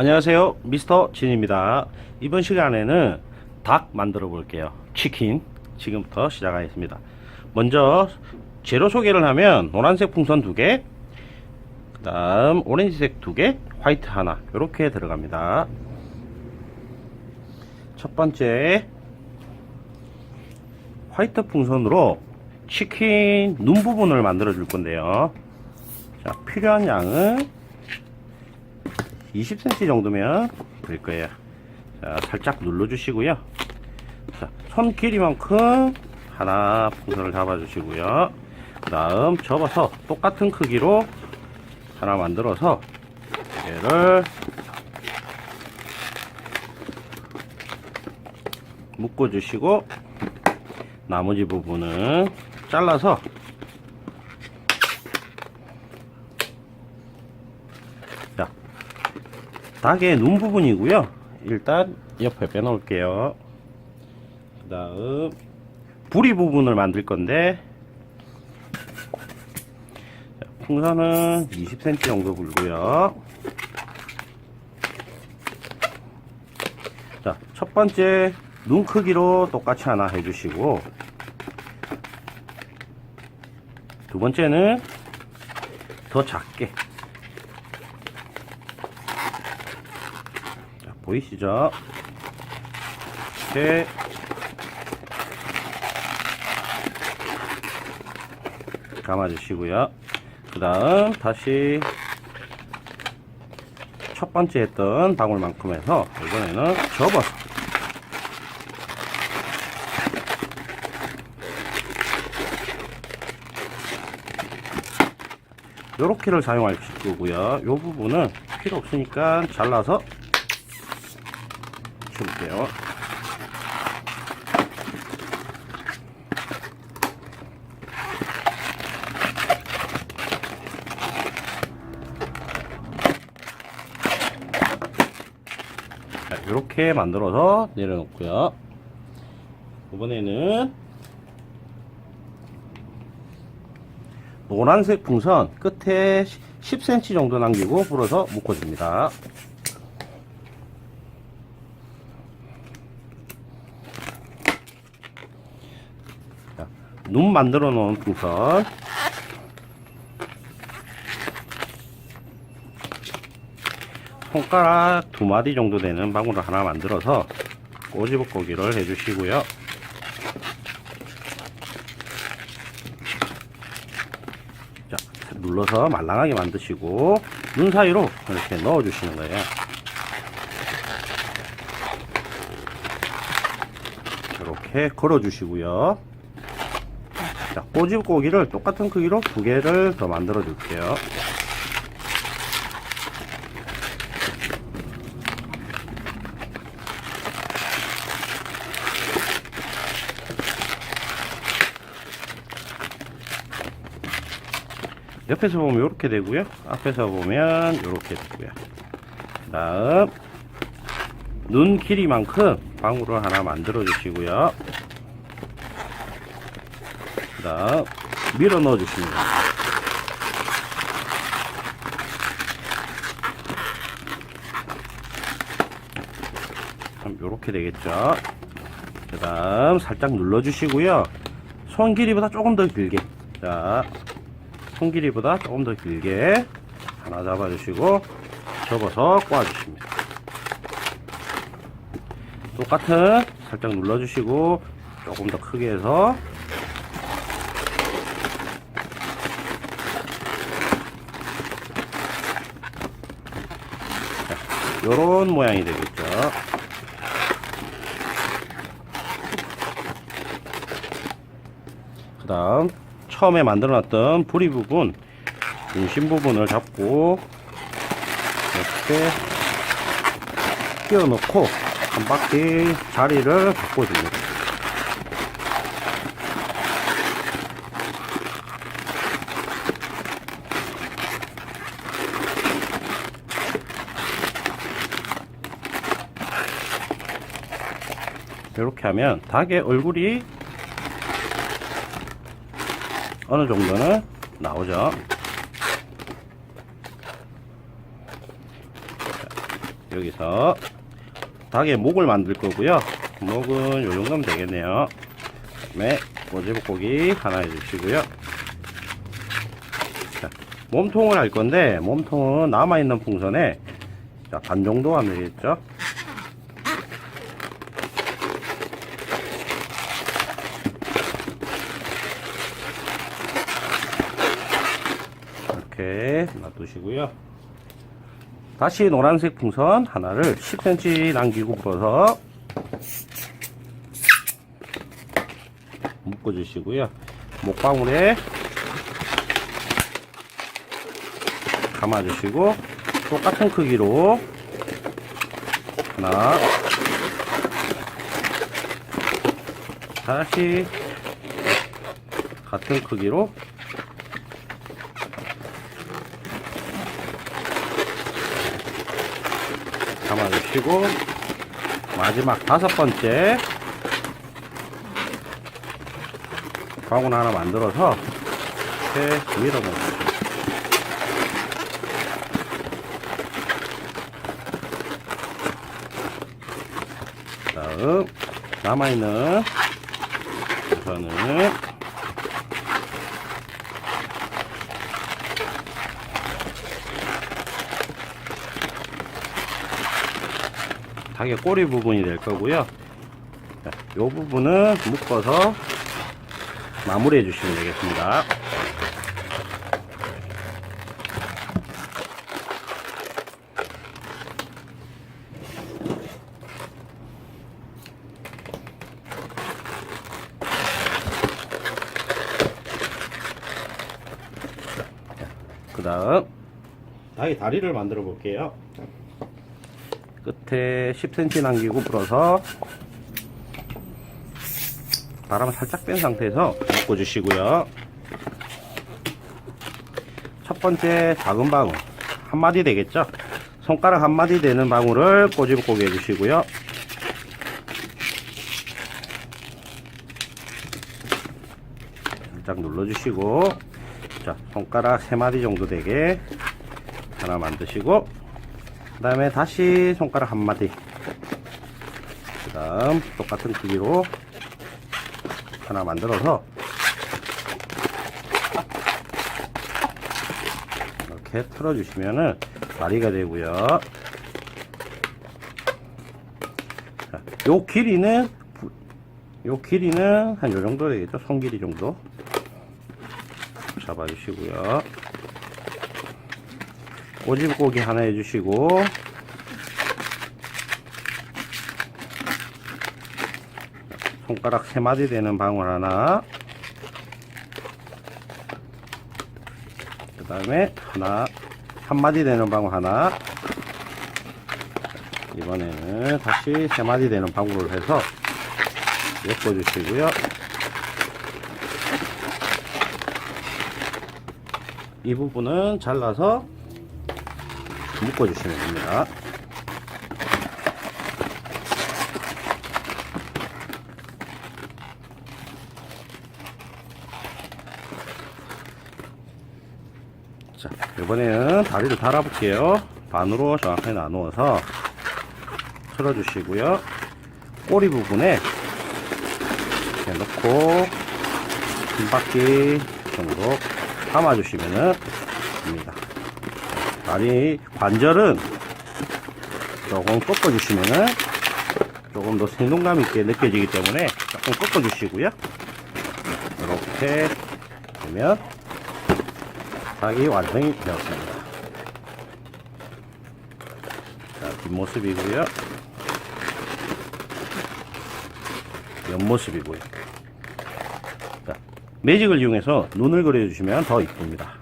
안녕하세요. 미스터 진입니다. 이번 시간에는 닭 만들어 볼게요. 치킨 지금부터 시작하겠습니다. 먼저 재료 소개를 하면 노란색 풍선 두개 그 다음 오렌지색 두개 화이트 하나 이렇게 들어갑니다. 첫 번째 화이트 풍선으로 치킨 눈 부분을 만들어 줄 건데요. 자 필요한 양은 20cm 정도면 될 거예요. 자, 살짝 눌러주시고요. 자, 손 길이만큼 하나 풍선을 잡아주시고요. 그 다음 접어서 똑같은 크기로 하나 만들어서 얘를 묶어주시고 나머지 부분은 잘라서 닭의 눈 부분이고요. 일단 옆에 빼놓을게요. 그 다음 부리 부분을 만들 건데 자, 풍선은 20cm 정도 불고요. 자, 첫 번째 눈 크기로 똑같이 하나 해주시고 두 번째는 더 작게 보이시죠? 이렇게 감아주시고요. 그 다음 다시 첫 번째 했던 방울만큼 해서 이번에는 접어서 요렇게를 사용할 거고요. 요 부분은 필요 없으니까 잘라서 줄게요. 자, 이렇게 만들어서 내려놓고요. 이번에는 노란색 풍선 끝에 10cm 정도 남기고 불어서 묶어줍니다. 눈 만들어 놓은 풍선 손가락 두 마디 정도 되는 방울을 하나 만들어서 꼬집어 고기를 해주시고요. 자, 눌러서 말랑하게 만드시고 눈 사이로 이렇게 넣어 주시는 거예요. 이렇게 걸어 주시고요. 자, 꼬집 고기를 똑같은 크기로 두 개를 더 만들어 줄게요. 옆에서 보면 이렇게 되고요. 앞에서 보면 이렇게 되고요. 그 다음 눈 길이만큼 방울을 하나 만들어 주시고요. 그 다음 밀어 넣어 주시면 됩니다. 이렇게 되겠죠. 그 다음 살짝 눌러 주시고요. 손 길이보다 조금 더 길게. 자, 손 길이보다 조금 더 길게 하나 잡아 주시고 접어서 꼬아주십니다. 똑같은 살짝 눌러 주시고 조금 더 크게 해서 이런 모양이 되겠죠. 그 다음 처음에 만들어 놨던 부리 부분 중심 부분을 잡고 이렇게 끼워 넣고 한 바퀴 자리를 바꿔줍니다. 이렇게 하면 닭의 얼굴이 어느 정도는 나오죠. 여기서 닭의 목을 만들 거고요. 목은 요 정도면 되겠네요. 네, 꼬지볶고기 하나 해주시고요. 자, 몸통을 할 건데 몸통은 남아 있는 풍선에 자, 반 정도 하면 되겠죠? 이렇게 놔두시고요. 다시 노란색 풍선 하나를 10cm 남기고 풀어서 묶어주시고요. 목방울에 감아주시고 똑같은 크기로 하나 다시 같은 크기로 감아주시고 마지막 다섯 번째 바구니 하나 만들어서 이렇게 밀어넣어주시고 다음 남아있는 우선은 닭의 꼬리 부분이 될 거고요. 자, 요 부분은 묶어서 마무리해 주시면 되겠습니다. 그 다음 닭의 다리를 만들어 볼게요. 끝에 10cm 남기고 불어서 바람을 살짝 뺀 상태에서 묶어주시고요. 첫 번째 작은 방울 한 마디 되겠죠? 손가락 한 마디 되는 방울을 꼬집고기 해주시고요. 살짝 눌러주시고 자 손가락 세 마디 정도 되게 하나 만드시고 그 다음에 다시 손가락 한 마디. 그 다음 똑같은 크기로 하나 만들어서 이렇게 틀어주시면은 다리가 되고요. 자, 요 길이는 부- 요 길이는 한 요 정도 되겠죠? 손 길이 정도. 잡아주시고요 오집 고기 하나 해주시고. 손가락 세 마디 되는 방울 하나. 그 다음에 하나 한 마디 되는 방울 하나. 이번에는 다시 세 마디 되는 방울을 해서 엮어 주시고요. 이 부분은 잘라서 묶어 주시면 됩니다. 자, 이번에는 다리를 달아볼게요. 반으로 정확하게 나누어서 틀어주시고요. 꼬리 부분에 이렇게 넣고 한 바퀴 정도 감아주시면 됩니다. 다리 관절은 조금 꺾어주시면은 조금 더 생동감 있게 느껴지기 때문에 조금 꺾어주시고요. 이렇게 되면 닭이 완성이 되었습니다. 자, 뒷모습이고요. 옆모습이고요. 자, 매직을 이용해서 눈을 그려주시면 더 이쁩니다.